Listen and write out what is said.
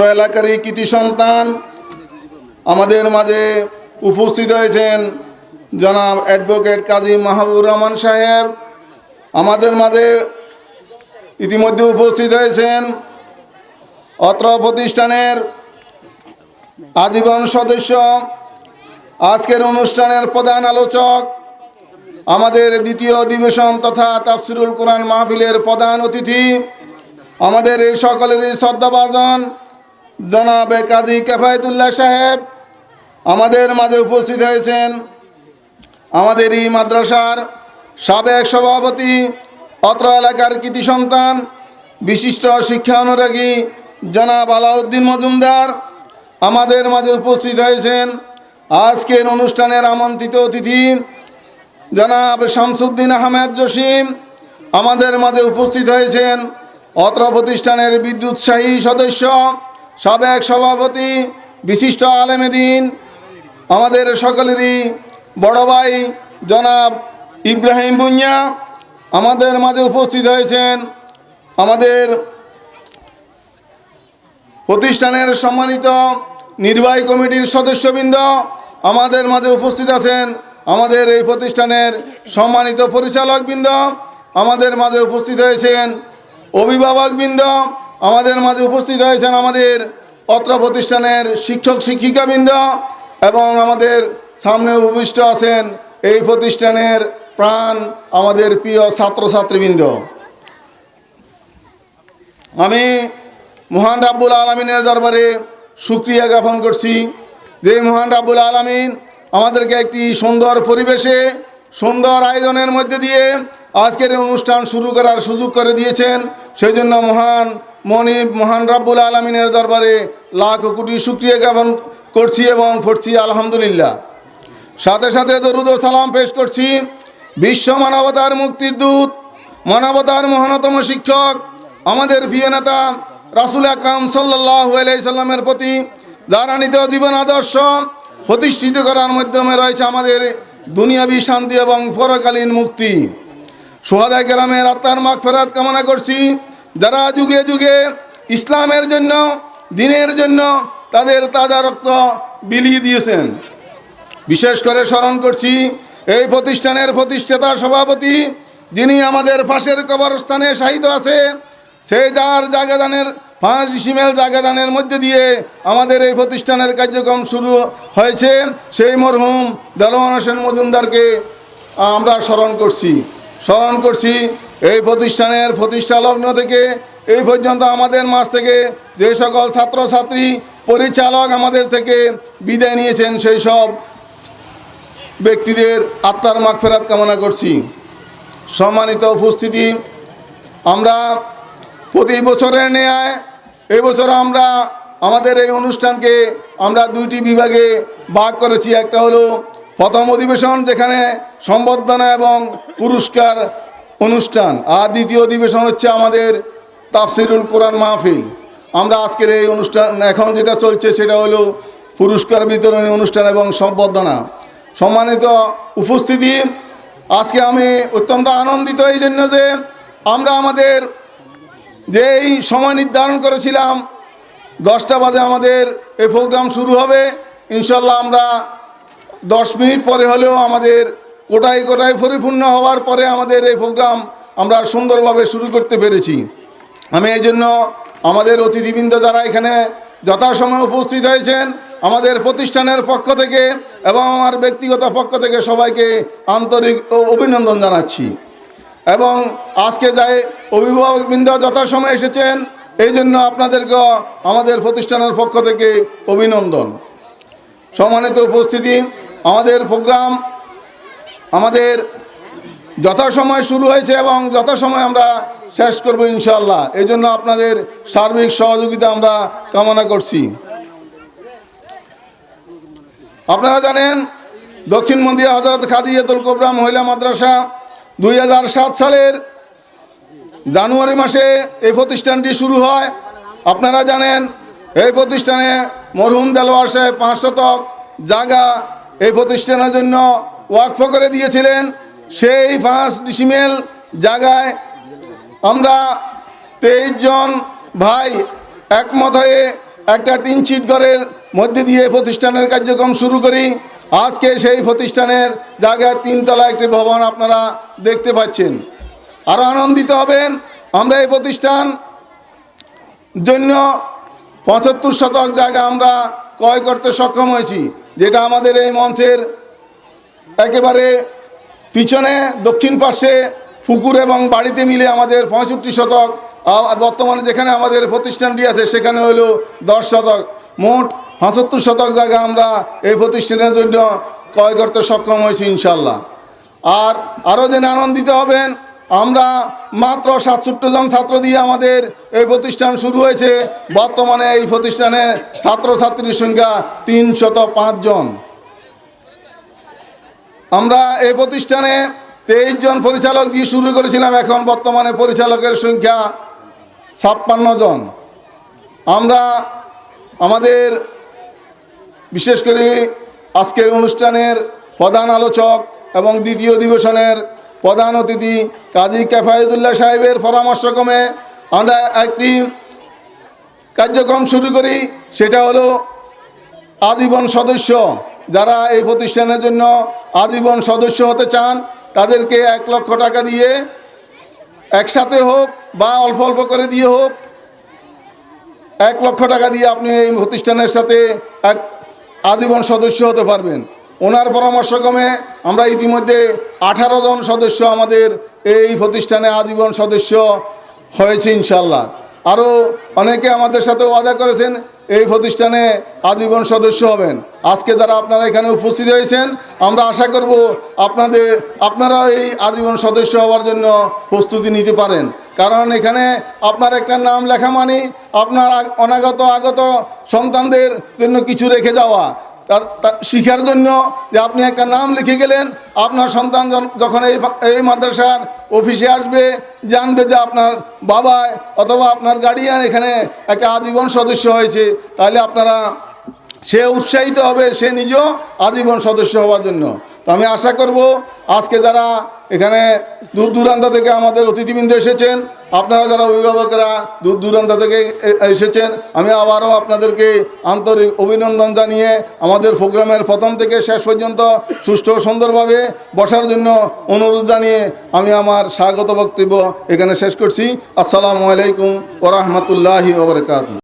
অত্র এলাকারই কৃতি সন্তান আমাদের মাঝে উপস্থিত হয়েছেন জনাব অ্যাডভোকেট কাজী মাহবুর রহমান সাহেব। আমাদের মাঝে ইতিমধ্যে উপস্থিত হয়েছেন অত্র প্রতিষ্ঠানের আজীবন সদস্য, আজকের অনুষ্ঠানের প্রধান আলোচক, আমাদের দ্বিতীয় অধিবেশন তথা তাফসিরুল কোরআন মাহফিলের প্রধান অতিথি, আমাদের এই সকলেরই শ্রদ্ধাভাজন জনাবে কাজী কেফায়তুল্লাহ সাহেব, আমাদের মাঝে উপস্থিত হয়েছেন আমাদের এই মাদ্রাসার সাবেক সভাপতি, অত্র এলাকার কৃতি সন্তান, বিশিষ্ট শিক্ষা অনুরাগী জনাব আলাউদ্দিন মজুমদার, আমাদের মাঝে উপস্থিত হয়েছেন আজকের অনুষ্ঠানের আমন্ত্রিত অতিথি জনাব শামসুদ্দিন আহমেদ জসিম, আমাদের মাঝে উপস্থিত হয়েছেন অত্র প্রতিষ্ঠানের বিদ্যুৎসাহী সদস্য সাবেক সভাপতি, বিশিষ্ট আলেমেদিন আমাদের সকলেরই বড় ভাই জনাব ইব্রাহিম বুনিয়া আমাদের মাঝে উপস্থিত হয়েছেন। আমাদের প্রতিষ্ঠানের সম্মানিত নির্বাহী কমিটির সদস্যবৃন্দ আমাদের মাঝে উপস্থিত আছেন। আমাদের এই প্রতিষ্ঠানের সম্মানিত পরিচালকবৃন্দ আমাদের মাঝে উপস্থিত হয়েছেন। অভিভাবকবৃন্দ আমাদের মাঝে উপস্থিত হয়েছেন আমাদের অত্র প্রতিষ্ঠানের শিক্ষক শিক্ষিকাবৃন্দ এবং আমাদের সামনে উপবিষ্ট আছেন এই প্রতিষ্ঠানের প্রাণ আমাদের প্রিয় ছাত্রছাত্রীবৃন্দ। আমি মহান রাব্বুল আলমিনের দরবারে সুক্রিয়া জ্ঞাপন করছি যে মহান রাব্বুল আলমিন আমাদেরকে একটি সুন্দর পরিবেশে, সুন্দর আয়োজনের মধ্যে দিয়ে আজকের অনুষ্ঠান শুরু করার সুযোগ করে দিয়েছেন। সেই জন্য মহান মনিব মহান রাব্বুল আলমিনের দরবারে লাখ কোটি সুক্রিয়া জ্ঞাপন করছি এবং পড়ছি আলহামদুলিল্লাহ। সাথে সাথে দরুদ ও সালাম পেশ করছি বিশ্ব মানবতার মুক্তির দূত, মানবতার মহানতম শিক্ষক, আমাদের প্রিয় নেতা রাসুল আকরাম সাল্লাহ সাল্লামের প্রতি, যারা নিত জীবন আদর্শ প্রতিষ্ঠিত করার মাধ্যমে রয়েছে আমাদের দুনিয়াবি শান্তি এবং পরকালীন মুক্তি। সোহাদা গ্রামের আত্মার মাগ ফেরাত কামনা করছি। যারা যুগে যুগে ইসলামের জন্য, দিনের জন্য তাদের তাজা রক্ত বিলিয়ে দিয়েছেন। বিশেষ করে স্মরণ করছি, এই প্রতিষ্ঠানের প্রতিষ্ঠাতা সভাপতি, যিনি আমাদের পাশের কবরস্থানে শাহিদ আছে সেই যার জায়গাদানের, পাঁচ ডিসিমেল জায়গাদানের মধ্যে দিয়ে আমাদের এই প্রতিষ্ঠানের কার্যক্রম শুরু হয়েছে, সেই মরহুম দেলোয়ান হোসেন মজুমদারকে আমরা স্মরণ করছি। স্মরণ করছি এই প্রতিষ্ঠানের প্রতিষ্ঠা লগ্ন থেকে এই পর্যন্ত আমাদের মাস থেকে যে সকল ছাত্রছাত্রী, পরিচালক আমাদের থেকে বিদায় নিয়েছেন, সেই সব ব্যক্তিদের আত্মার মাগফেরাত কামনা করছি। সম্মানিত উপস্থিতি, আমরা প্রতি বছরের ন্যায় এই বছর আমরা আমাদের এই অনুষ্ঠানকে আমরা দুইটি বিভাগে ভাগ করেছি। একটা হলো প্রথম অধিবেশন, যেখানে সম্বর্ধনা এবং পুরস্কার অনুষ্ঠান। আর দ্বিতীয় অধিবেশন হচ্ছে আমাদের তাফসিরুল কোরআন মাহফিল। আমরা আজকের এই অনুষ্ঠান, এখন যেটা চলছে সেটা হলো পুরস্কার বিতরণী অনুষ্ঠান এবং সম্বর্ধনা। সম্মানিত উপস্থিতি, আজকে আমি অত্যন্ত আনন্দিত এই জন্য যে আমরা আমাদের যেই সময় নির্ধারণ করেছিলাম, দশটা বাজে আমাদের এই প্রোগ্রাম শুরু হবে। ইনশাল্লাহ আমরা দশ মিনিট পরে হলেও আমাদের কোটায় কোটায় পরিপূর্ণ হওয়ার পরে আমাদের এই প্রোগ্রাম আমরা সুন্দরভাবে শুরু করতে পেরেছি। আমি এই জন্য আমাদের অতিথিবৃন্দ যারা এখানে যথাসময়ে উপস্থিত হয়েছেন, আমাদের প্রতিষ্ঠানের পক্ষ থেকে এবং আমার ব্যক্তিগত পক্ষ থেকে সবাইকে আন্তরিক অভিনন্দন জানাচ্ছি। এবং আজকে যাই অভিভাবকবৃন্দ যথাসময়ে এসেছেন, এই জন্য আপনাদেরকে আমাদের প্রতিষ্ঠানের পক্ষ থেকে অভিনন্দন। সম্মানিত উপস্থিতি, আমাদের প্রোগ্রাম আমাদের যথাসময় শুরু হয়েছে এবং যথাসময় আমরা শেষ করব ইনশাল্লাহ এই জন্য আপনাদের সার্বিক সহযোগিতা আমরা কামনা করছি। আপনারা জানেন, দক্ষিণ মন্দিয়া হজরত খাদিয়াতুল কোবরা মহিলা মাদ্রাসা দুই হাজার সাত সালের জানুয়ারি মাসে এই প্রতিষ্ঠানটি শুরু হয়। আপনারা জানেন, এই প্রতিষ্ঠানে মরহুম দেলোয়ার সাহেব পাঁচ শতক জায়গা এই প্রতিষ্ঠানের জন্য ওয়াকফ করে দিয়েছিলেন। সেই পাঁচ ডিসিমেল জায়গায় আমরা তেইশ জন ভাই একমত হয়ে একটা টিন চিট ঘরের মধ্যে দিয়ে প্রতিষ্ঠানের কার্যক্রম শুরু করি। আজকে সেই প্রতিষ্ঠানের জায়গায় তিনতলা একটি ভবন আপনারা দেখতে পাচ্ছেন। আরও আনন্দিত হবেন, আমরা এই প্রতিষ্ঠান জন্য পঁচাত্তর শতক জায়গা আমরা ক্রয় করতে সক্ষম হয়েছি, যেটা আমাদের এই মঞ্চের একেবারে পিছনে, দক্ষিণ পাশে, পুকুর এবং বাড়িতে মিলে আমাদের পঁয়ষট্টি শতক আর বর্তমানে যেখানে আমাদের প্রতিষ্ঠানটি আছে, সেখানে হলো দশ শতক। মোট পঁচাত্তর শতক জায়গা আমরা এই প্রতিষ্ঠানের জন্য ক্রয় করতে সক্ষম হয়েছি ইনশাল্লাহ আর আরও যেন আনন্দিত হবেন, আমরা মাত্র সাতষট্টি জন ছাত্র দিয়ে আমাদের এই প্রতিষ্ঠান শুরু হয়েছে। বর্তমানে এই প্রতিষ্ঠানে ছাত্রছাত্রীর সংখ্যা তিনশত জন। আমরা এই প্রতিষ্ঠানে তেইশ জন পরিচালক দিয়ে শুরু করেছিলাম, এখন বর্তমানে পরিচালকের সংখ্যা ছাপ্পান্ন জন। আমরা আমাদের বিশেষ করে আজকের অনুষ্ঠানের প্রধান আলোচক এবং দ্বিতীয় অধিবেশনের প্রধান অতিথি কাজী কেফায়দুল্লাহ সাহেবের পরামর্শক্রমে আমরা একটি কার্যক্রম শুরু করি, সেটা হলো আজীবন সদস্য যারা এই প্রতিষ্ঠানের জন্য আজীবন সদস্য হতে চান, তাদেরকে এক লক্ষ টাকা দিয়ে একসাথে হোক বা অল্প অল্প করে দিয়ে হোক, এক লক্ষ টাকা দিয়ে আপনি এই প্রতিষ্ঠানের সাথে এক আজীবন সদস্য হতে পারবেন। ওনার পরামর্শক্রমে আমরা ইতিমধ্যে আঠারো জন সদস্য আমাদের এই প্রতিষ্ঠানে আজীবন সদস্য হয়েছে ইনশাল্লাহ আরও অনেকে আমাদের সাথে ওয়াদা করেছেন এই প্রতিষ্ঠানে আজীবন সদস্য হবেন। আজকে যারা আপনারা এখানে উপস্থিত হয়েছেন, আমরা আশা করব আপনাদের, আপনারা এই আজীবন সদস্য হওয়ার জন্য প্রস্তুতি নিতে পারেন। কারণ এখানে আপনার একটা নাম লেখা মানে আপনার অনাগত আগত সন্তানদের জন্য কিছু রেখে যাওয়া। শিখার জন্য যে আপনি একটা নাম লিখে গেলেন, আপনার সন্তান যখন এই এই মাদ্রাসার অফিসে আসবে, জানবে যে আপনার বাবা অথবা আপনার গার্ডিয়ান এখানে একটা আজীবন সদস্য হয়েছে, তাহলে আপনারা সে উৎসাহিত হবে, সে নিজেও আজীবন সদস্য হওয়ার জন্য। তো আমি আশা করব, আজকে যারা এখানে দূর দূরান্ত থেকে আমাদের অতিথিবৃন্দ এসেছেন আপনারা যারা অভিভাবকরা দূর দূরান্ত থেকে এসেছেন, আমি আবারও আপনাদেরকে আন্তরিক অভিনন্দন জানিয়ে আমাদের প্রোগ্রামের প্রথম থেকে শেষ পর্যন্ত সুষ্ঠু সুন্দরভাবে বসার জন্য অনুরোধ জানিয়ে আমি আমার স্বাগত বক্তব্য এখানে শেষ করছি। আসসালামু আলাইকুম ওরহমতুল্লাহি ওবরকাতু